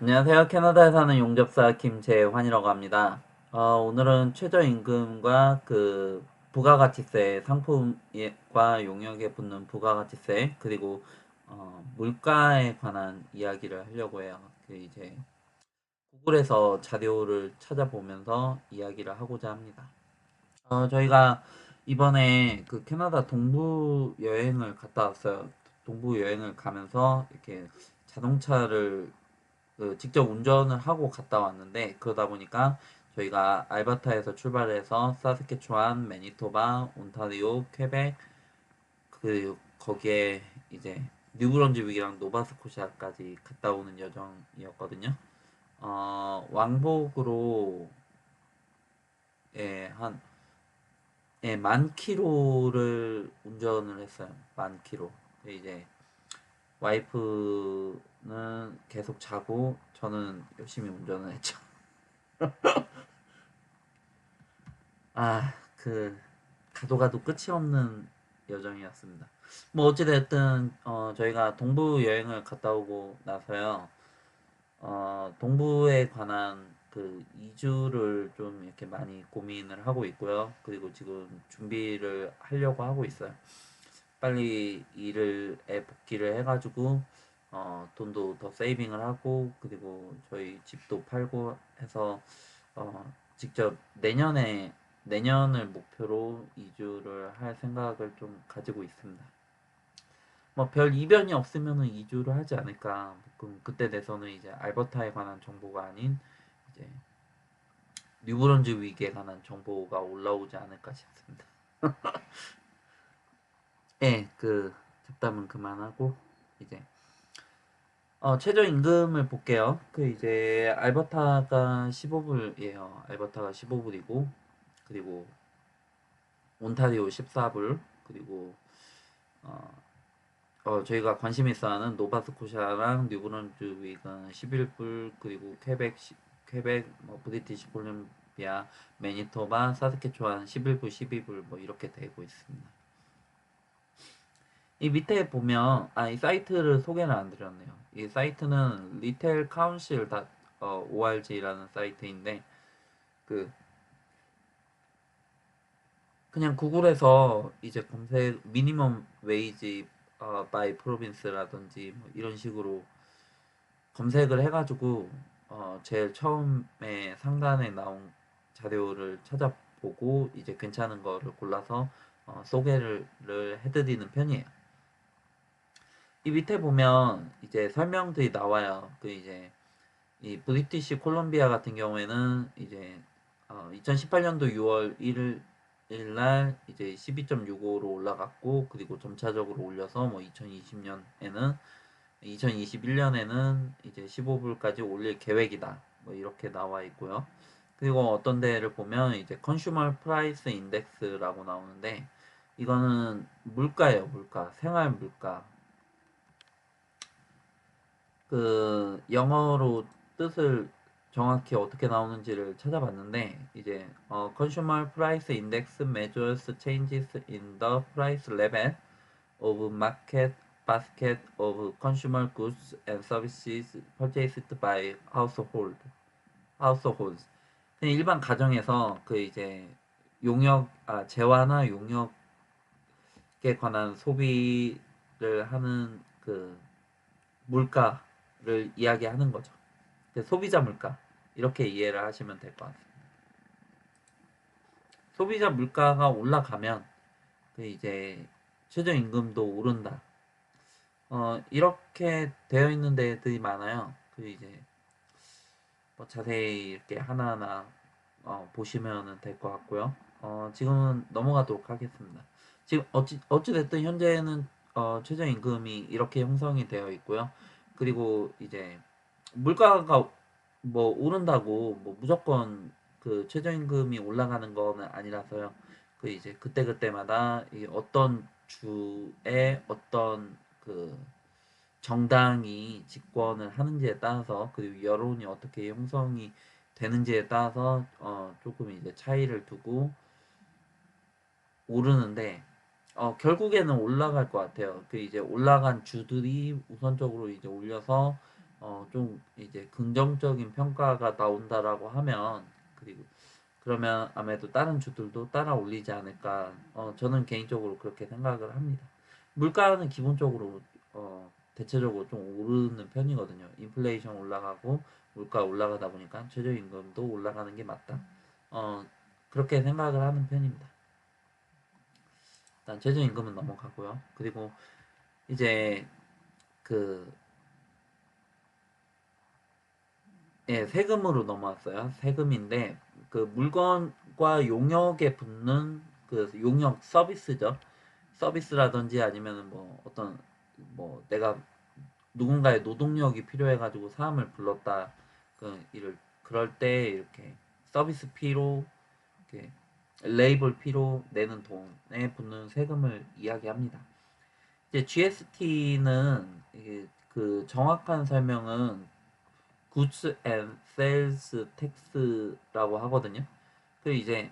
안녕하세요. 캐나다에 사는 용접사 김재환이라고 합니다. 어, 오늘은 최저임금과 그 부가가치세 상품과 용역에 붙는 부가가치세 그리고 어, 물가에 관한 이야기를 하려고 해요. 그 이제 구글에서 자료를 찾아보면서 이야기를 하고자 합니다. 어, 저희가 이번에 그 캐나다 동부 여행을 갔다 왔어요. 동부 여행을 가면서 이렇게 자동차를 그 직접 운전을 하고 갔다 왔는데 그러다 보니까 저희가 알버타에서 출발해서 사스케추안, 매니토바, 온타리오, 퀘벡 그 거기에 이제 뉴브런즈윅이랑 노바스코샤까지 갔다 오는 여정이었거든요. 어, 왕복으로 예, 한 예, 만 킬로를 운전을 했어요. 만 킬로. 이제 와이프 는 계속 자고 저는 열심히 운전을 했죠. 아, 그 가도 가도 끝이 없는 여정이었습니다. 뭐 어찌 됐든 어, 저희가 동부 여행을 갔다 오고 나서요. 어, 동부에 관한 그 이주를 좀 이렇게 많이 고민을 하고 있고요. 그리고 지금 준비를 하려고 하고 있어요. 빨리 일을 에 복귀를 해가지고 어, 돈도 더 세이빙을 하고 그리고 저희 집도 팔고 해서 어, 직접 내년에 내년을 목표로 이주를 할 생각을 좀 가지고 있습니다. 뭐 별 이변이 없으면은 이주를 하지 않을까. 그럼 그때 돼서는 이제 알버타에 관한 정보가 아닌 이제 뉴브런즈 위기에 관한 정보가 올라오지 않을까 싶습니다. 예, 그 잡담은 그만하고 이제 어, 최저임금을 볼게요. 그 이제 알버타가 15불이에요. 알버타가 15불이고 그리고 온타리오 14불 그리고 어, 어, 저희가 관심 있어 하는 노바스코샤랑 뉴브런즈 윅은 11불 그리고 퀘벡 시- 퀘벡 뭐 브리티시 콜ум비아 매니토바 사스케추안 11불 12불 뭐 이렇게 되고 있습니다. 이 밑에 보면 아 이 사이트를 소개를 안 드렸네요. 이 사이트는 리테일 카운실 닷 어, org라는 사이트인데 그 그냥 구글에서 이제 검색 미니멈 웨이지 어, 바이 프로빈스라든지 뭐 이런 식으로 검색을 해가지고 어, 제일 처음에 상단에 나온 자료를 찾아보고 이제 괜찮은 거를 골라서 어, 소개를 해드리는 편이에요. 이 밑에 보면 이제 설명들이 나와요. 그 이제 이 브리티시 콜롬비아 같은 경우에는 이제 어, 2018년도 6월 1일 날 이제 12.65로 올라갔고 그리고 점차적으로 올려서 뭐 2020년에는 2021년에는 이제 15불까지 올릴 계획이다. 뭐 이렇게 나와 있고요. 그리고 어떤 데를 보면 이제 컨슈머 프라이스 인덱스라고 나오는데 이거는 물가예요, 물가. 생활 물가. 그 영어로 뜻을 정확히 어떻게 나오는지를 찾아봤는데 이제 어, Consumer Price Index measures changes in the price level of market basket of consumer goods and services purchased by household households. 그냥 일반 가정에서 그 이제 용역 아 재화나 용역에 관한 소비를 하는 그 물가 를 이야기하는 거죠. 그 소비자 물가 이렇게 이해를 하시면 될 것 같습니다. 소비자 물가가 올라가면 그 이제 최저임금도 오른다. 어, 이렇게 되어 있는 데들이 많아요. 그 이제 뭐 자세히 이렇게 하나하나 어, 보시면 될 것 같고요. 어, 지금은 넘어가도록 하겠습니다. 지금 어찌 어찌 됐든 현재는 어, 최저임금이 이렇게 형성이 되어 있고요. 그리고 이제 물가가 뭐 오른다고 뭐 무조건 그 최저임금이 올라가는 거는 아니라서요. 그 이제 그때 그때마다 이 어떤 주에 어떤 그 정당이 집권을 하는지에 따라서 그리고 여론이 어떻게 형성이 되는지에 따라서 어 조금 이제 차이를 두고 오르는데 어 결국에는 올라갈 것 같아요. 그 이제 올라간 주들이 우선적으로 이제 올려서 어, 좀 이제 긍정적인 평가가 나온다라고 하면 그리고 그러면 아무래도 다른 주들도 따라 올리지 않을까. 어, 저는 개인적으로 그렇게 생각을 합니다. 물가는 기본적으로 어, 대체적으로 좀 오르는 편이거든요. 인플레이션 올라가고 물가 올라가다 보니까 최저임금도 올라가는 게 맞다. 어, 그렇게 생각을 하는 편입니다. 일단 최저임금은 넘어가고요. 그리고 이제 그 예, 세금으로 넘어왔어요. 세금인데 그 물건과 용역에 붙는 그 용역 서비스죠. 서비스라든지 아니면은 뭐 어떤 뭐 내가 누군가의 노동력이 필요해 가지고 사람을 불렀다 그 일을 그럴 때 이렇게 서비스 피로 이렇게 레이블 피로 내는 돈에 붙는 세금을 이야기합니다. 이제 GST는 그 정확한 설명은 Goods and Sales Tax라고 하거든요. 그 이제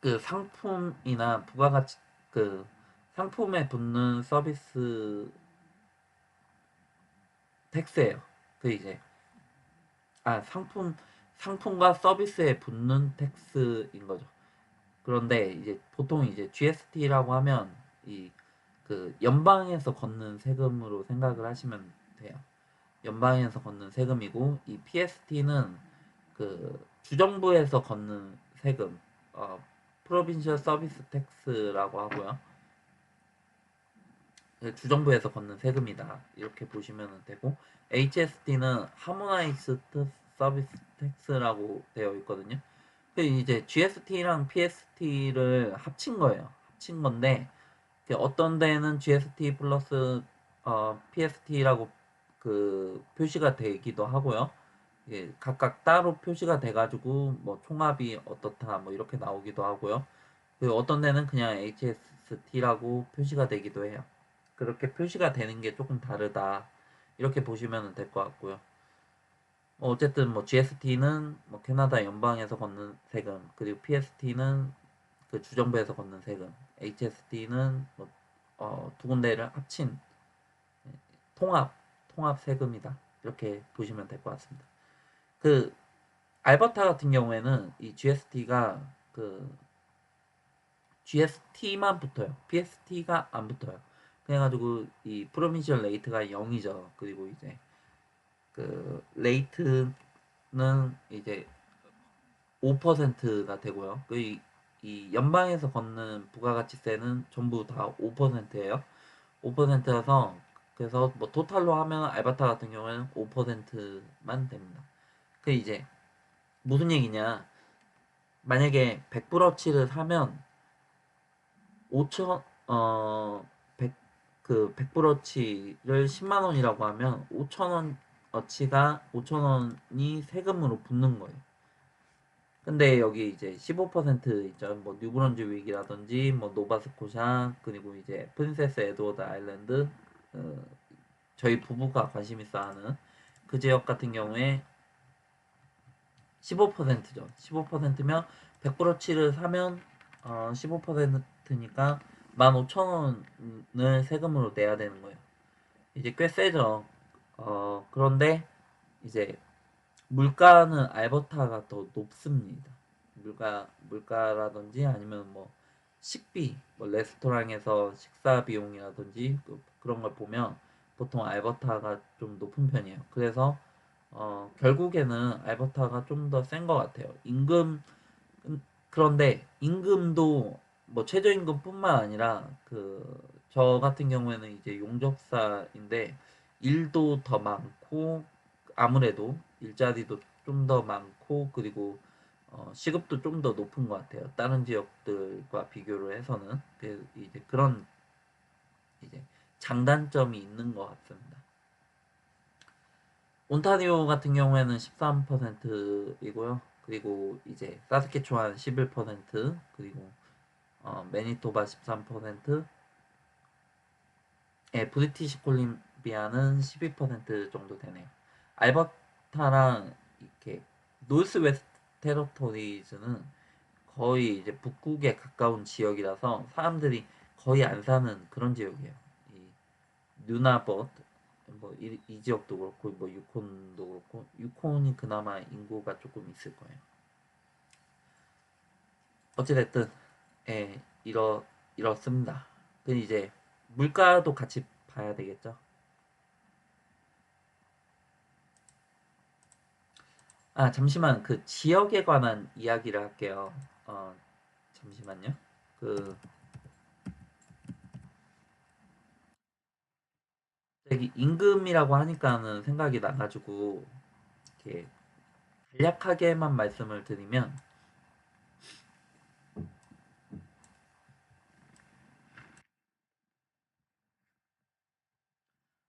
그 상품이나 부가가치 그 상품에 붙는 서비스 텍스예요. 그 이제 아 상품 상품과 서비스에 붙는 텍스인 거죠. 그런데 이제 보통 이제 GST라고 하면 이 그 연방에서 걷는 세금으로 생각을 하시면 돼요. 연방에서 걷는 세금이고 이 PST는 그 주정부에서 걷는 세금, 어, 프로빈셜 서비스 텍스라고 하고요. 그 주정부에서 걷는 세금이다. 이렇게 보시면 되고 HST는 하모나이스드 서비스 텍스라고 되어 있거든요. 그 이제 GST랑 PST를 합친 거예요. 합친 건데 어떤 데는 GST 플러스 어, PST라고 그 표시가 되기도 하고요. 예, 각각 따로 표시가 돼가지고 뭐 총합이 어떻다 뭐 이렇게 나오기도 하고요. 그 어떤 데는 그냥 HST라고 표시가 되기도 해요. 그렇게 표시가 되는 게 조금 다르다. 이렇게 보시면 될 것 같고요. 뭐 어쨌든 뭐 GST는 뭐 캐나다 연방에서 걷는 세금, 그리고 PST는 그 주정부에서 걷는 세금, HST는 뭐 어, 두 군데를 합친 통합 통합 세금이다. 이렇게 보시면 될 것 같습니다. 그 알버타 같은 경우에는 이 GST가 그 GST만 붙어요. PST가 안 붙어요. 그래가지고 이 프로미셜 레이트가 0이죠. 그리고 이제 그 레이트는 이제 5%가 되고요. 그 이 연방에서 걷는 부가가치세는 전부 다 5%예요. 5%라서 그래서 뭐 토탈로 하면 알바타 같은 경우에는 5%만 됩니다. 그 이제 무슨 얘기냐? 만약에 100브러치를 사면 5천 어그 100브러치를 10만 원이라고 하면 5천 원 어치가 5천 원이 세금으로 붙는 거예요. 근데 여기 이제 15% 있죠. 뭐 뉴브런즈 윅이라든지 뭐 노바스코샤 그리고 이제 프린세스 에드워드 아일랜드 어, 저희 부부가 관심 있어 하는 그 지역 같은 경우에 15%죠. 15%면 100브러치를 사면 어, 15%니까 15,000원을 세금으로 내야 되는 거예요. 이제 꽤 세죠. 어, 그런데 이제 물가는 알버타가 더 높습니다. 물가 물가라든지 아니면 뭐 식비, 뭐 레스토랑에서 식사 비용이라든지 그, 그런 걸 보면 보통 알버타가 좀 높은 편이에요. 그래서 어, 결국에는 알버타가 좀 더 센 것 같아요. 임금 그런데 임금도 뭐 최저임금뿐만 아니라 그 저 같은 경우에는 이제 용접사인데 일도 더 많고 아무래도 일자리도 좀 더 많고 그리고 어, 시급도 좀 더 높은 것 같아요. 다른 지역들과 비교를 해서는 그 이제 그런 이제 장단점이 있는 것 같습니다. 온타리오 같은 경우에는 13%이고요. 그리고 이제 사스케추안 11% 그리고 어, 매니토바 13%, 예, 브리티시 콜림 비아는 12% 정도 되네요. 알버타랑 이렇게 노스 웨스트 테러토리즈는 거의 이제 북극에 가까운 지역이라서 사람들이 거의 안 사는 그런 지역이에요. 이 뉴나벗 뭐이 이 지역도 그렇고 뭐 유콘도 그렇고 유콘이 그나마 인구가 조금 있을 거예요. 어찌됐든 예 이러 이렇습니다. 그 이제 물가도 같이 봐야 되겠죠. 아 잠시만 그 지역에 관한 이야기를 할게요. 어 잠시만요. 그 임금이라고 하니까는 생각이 나가지고 이렇게 간략하게만 말씀을 드리면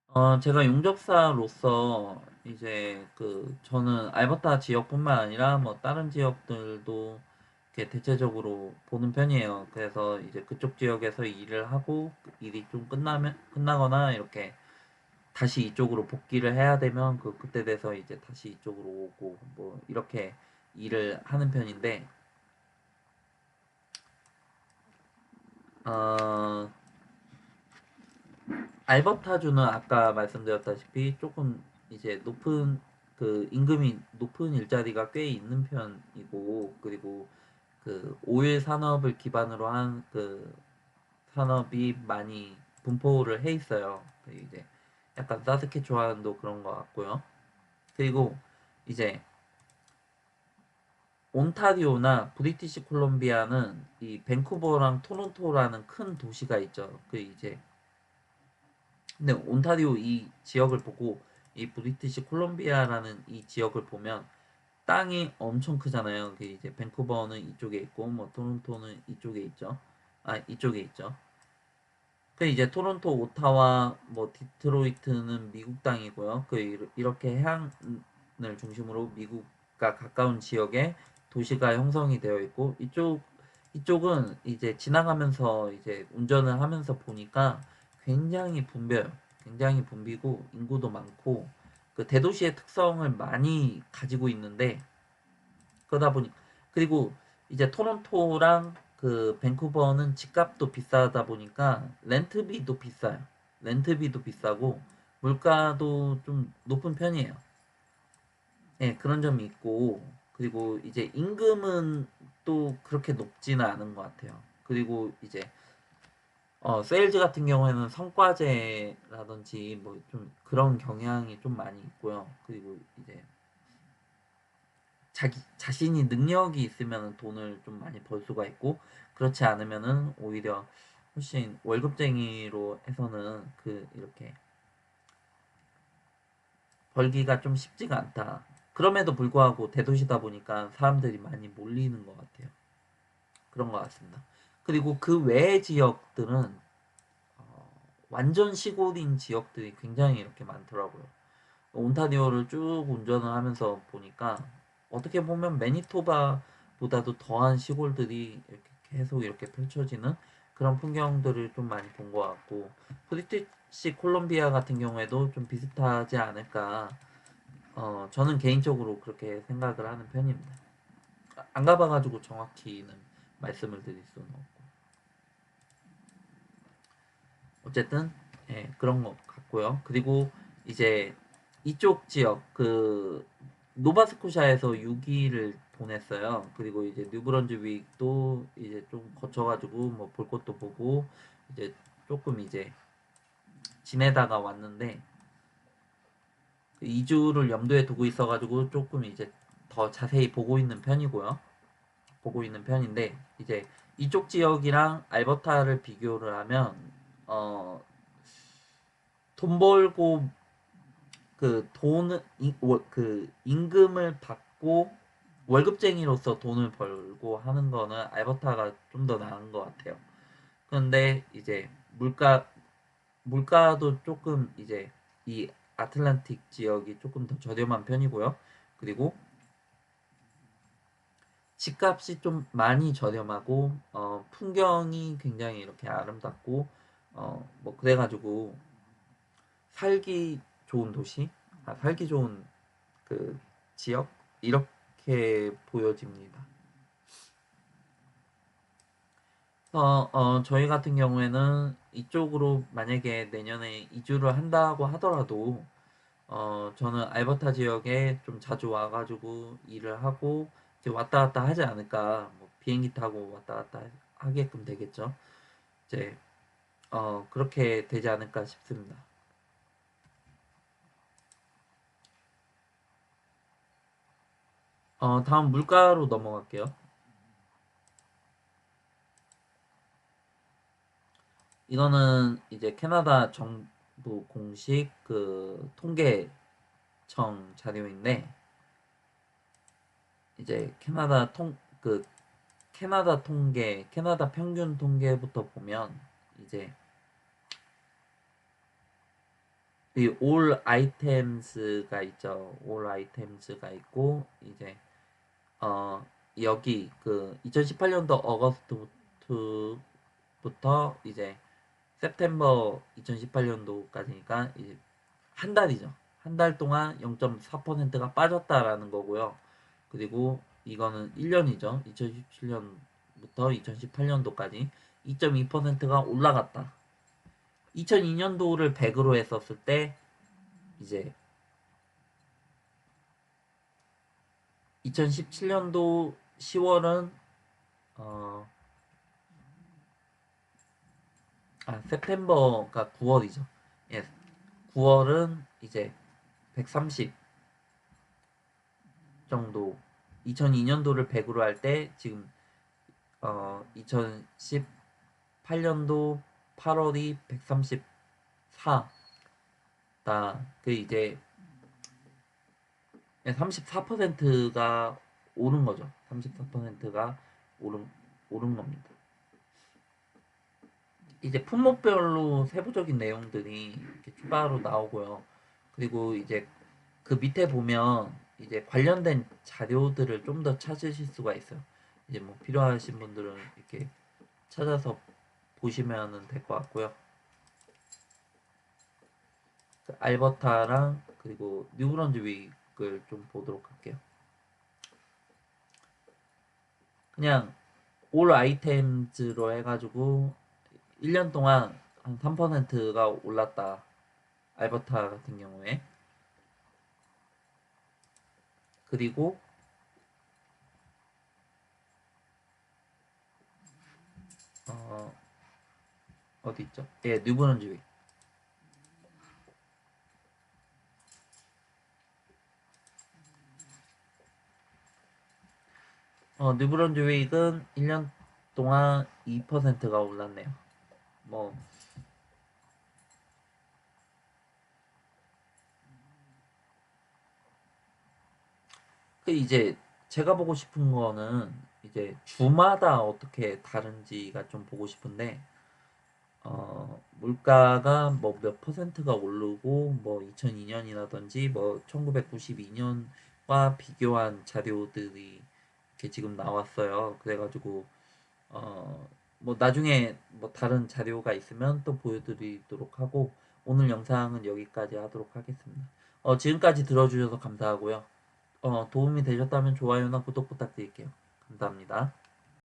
어 제가 용접사로서 이제 그 저는 알버타 지역뿐만 아니라 뭐 다른 지역들도 이렇게 대체적으로 보는 편이에요. 그래서 이제 그쪽 지역에서 일을 하고 일이 좀 끝나면 끝나거나 이렇게 다시 이쪽으로 복귀를 해야 되면 그 그때 돼서 이제 다시 이쪽으로 오고 뭐 이렇게 일을 하는 편인데 어 알버타주는 아까 말씀드렸다시피 조금 이제 높은 그 임금이 높은 일자리가 꽤 있는 편이고 그리고 그 오일 산업을 기반으로 한 그 산업이 많이 분포를 해 있어요. 그 이제 약간 사스케추안도 그런 것 같고요. 그리고 이제 온타리오나 브리티시 콜롬비아는 이 밴쿠버랑 토론토라는 큰 도시가 있죠. 그 이제 근데 온타리오 이 지역을 보고 이 브리티시 콜롬비아라는 이 지역을 보면 땅이 엄청 크잖아요. 그 이제 밴쿠버는 이쪽에 있고 뭐 토론토는 이쪽에 있죠. 아 이쪽에 있죠. 그 이제 토론토, 오타와, 뭐 디트로이트는 미국 땅이고요. 그 이렇게 해안을 중심으로 미국과 가까운 지역에 도시가 형성이 되어 있고 이쪽 이쪽은 이제 지나가면서 이제 운전을 하면서 보니까 굉장히 붐벼요. 굉장히 붐비고 인구도 많고 그 대도시의 특성을 많이 가지고 있는데 그러다 보니 그리고 이제 토론토랑 그 밴쿠버는 집값도 비싸다 보니까 렌트비도 비싸요. 렌트비도 비싸고 물가도 좀 높은 편이에요. 예, 그런 점이 있고 그리고 이제 임금은 또 그렇게 높지는 않은 것 같아요. 그리고 이제 어, 세일즈 같은 경우에는 성과제라든지 뭐 좀 그런 경향이 좀 많이 있고요. 그리고 이제 자기 자신이 능력이 있으면 돈을 좀 많이 벌 수가 있고 그렇지 않으면은 오히려 훨씬 월급쟁이로 해서는 그 이렇게 벌기가 좀 쉽지가 않다. 그럼에도 불구하고 대도시다 보니까 사람들이 많이 몰리는 것 같아요. 그런 것 같습니다. 그리고 그 외의 지역들은 어, 완전 시골인 지역들이 굉장히 이렇게 많더라고요. 온타리오를 쭉 운전을 하면서 보니까 어떻게 보면 매니토바보다도 더한 시골들이 이렇게 계속 이렇게 펼쳐지는 그런 풍경들을 좀 많이 본 것 같고 브리티시 콜롬비아 같은 경우에도 좀 비슷하지 않을까 어 저는 개인적으로 그렇게 생각을 하는 편입니다. 안 가봐가지고 정확히는 말씀을 드릴 수는 없고 어쨌든 예, 그런 것 같고요. 그리고 이제 이쪽 지역 그 노바스코샤에서 6일을 보냈어요. 그리고 이제 뉴브런즈윅도 이제 좀 거쳐가지고 뭐 볼 것도 보고 이제 조금 이제 지내다가 왔는데 그 2주를 염두에 두고 있어가지고 조금 이제 더 자세히 보고 있는 편이고요. 보고 있는 편인데 이제 이쪽 지역이랑 알버타를 비교를 하면 어 돈 벌고 그 돈을 그 임금을 받고 월급쟁이로서 돈을 벌고 하는 거는 알버타가 좀 더 나은 것 같아요. 그런데 이제 물가 물가도 조금 이제 이 아틀란틱 지역이 조금 더 저렴한 편이고요. 그리고 집값이 좀 많이 저렴하고 어, 풍경이 굉장히 이렇게 아름답고 어, 뭐 그래가지고 살기 좋은 도시, 아, 살기 좋은 그 지역 이렇게 보여집니다. 어, 어, 저희 같은 경우에는 이쪽으로 만약에 내년에 이주를 한다고 하더라도 어 저는 알버타 지역에 좀 자주 와가지고 일을 하고 이제 왔다 갔다 하지 않을까 뭐 비행기 타고 왔다 갔다 하게끔 되겠죠. 이제 어 그렇게 되지 않을까 싶습니다. 어 다음 물가로 넘어갈게요. 이거는 이제 캐나다 정부 공식 그 통계청 자료인데 이제 캐나다 통 그 캐나다 통계, 캐나다 평균 통계부터 보면 이제 이 all items가 있죠. all items가 있고 이제 어 여기 그 2018년도 어거스트부터 이제 september 2018년도까지니까 이제 한 달이죠. 한 달 동안 0.4%가 빠졌다라는 거고요. 그리고 이거는 1년이죠. 2017년부터 2018년도까지 2.2%가 올라갔다. 2002년도를 100으로 했었을 때 이제 2017년도 10월은 어, 아, 세프템버가 9월이죠. 예. 9월은 이제 130 정도 2002년도를 100으로 할 때 지금 어 2018년도 8월이 134다. 그 이제 34%가 오른 거죠. 34%가 오른 오른 겁니다. 이제 품목별로 세부적인 내용들이 이렇게 추가로 나오고요. 그리고 이제 그 밑에 보면 이제 관련된 자료들을 좀 더 찾으실 수가 있어요. 이제 뭐 필요하신 분들은 이렇게 찾아서 보시면 될 것 같고요. 그 알버타랑 그리고 뉴브런즈 윅을 좀 보도록 할게요. 그냥 올 아이템즈로 해가지고 1년 동안 한 3%가 올랐다. 알버타 같은 경우에 그리고 어 어디 있죠? 예, 뉴브런즈윅. 어, 뉴브런즈윅은 1년 동안 2%가 올랐네요. 뭐그 이제 제가 보고 싶은 거는 이제 주마다 어떻게 다른지가 좀 보고 싶은데 어 물가가 뭐 몇 퍼센트가 오르고 뭐 2002년이라든지 뭐 1992년과 비교한 자료들이 이렇게 지금 나왔어요. 그래가지고 어 뭐 나중에 뭐 다른 자료가 있으면 또 보여드리도록 하고 오늘 영상은 여기까지 하도록 하겠습니다. 어 지금까지 들어주셔서 감사하고요. 어, 도움이 되셨다면 좋아요나 구독 부탁드릴게요. 감사합니다.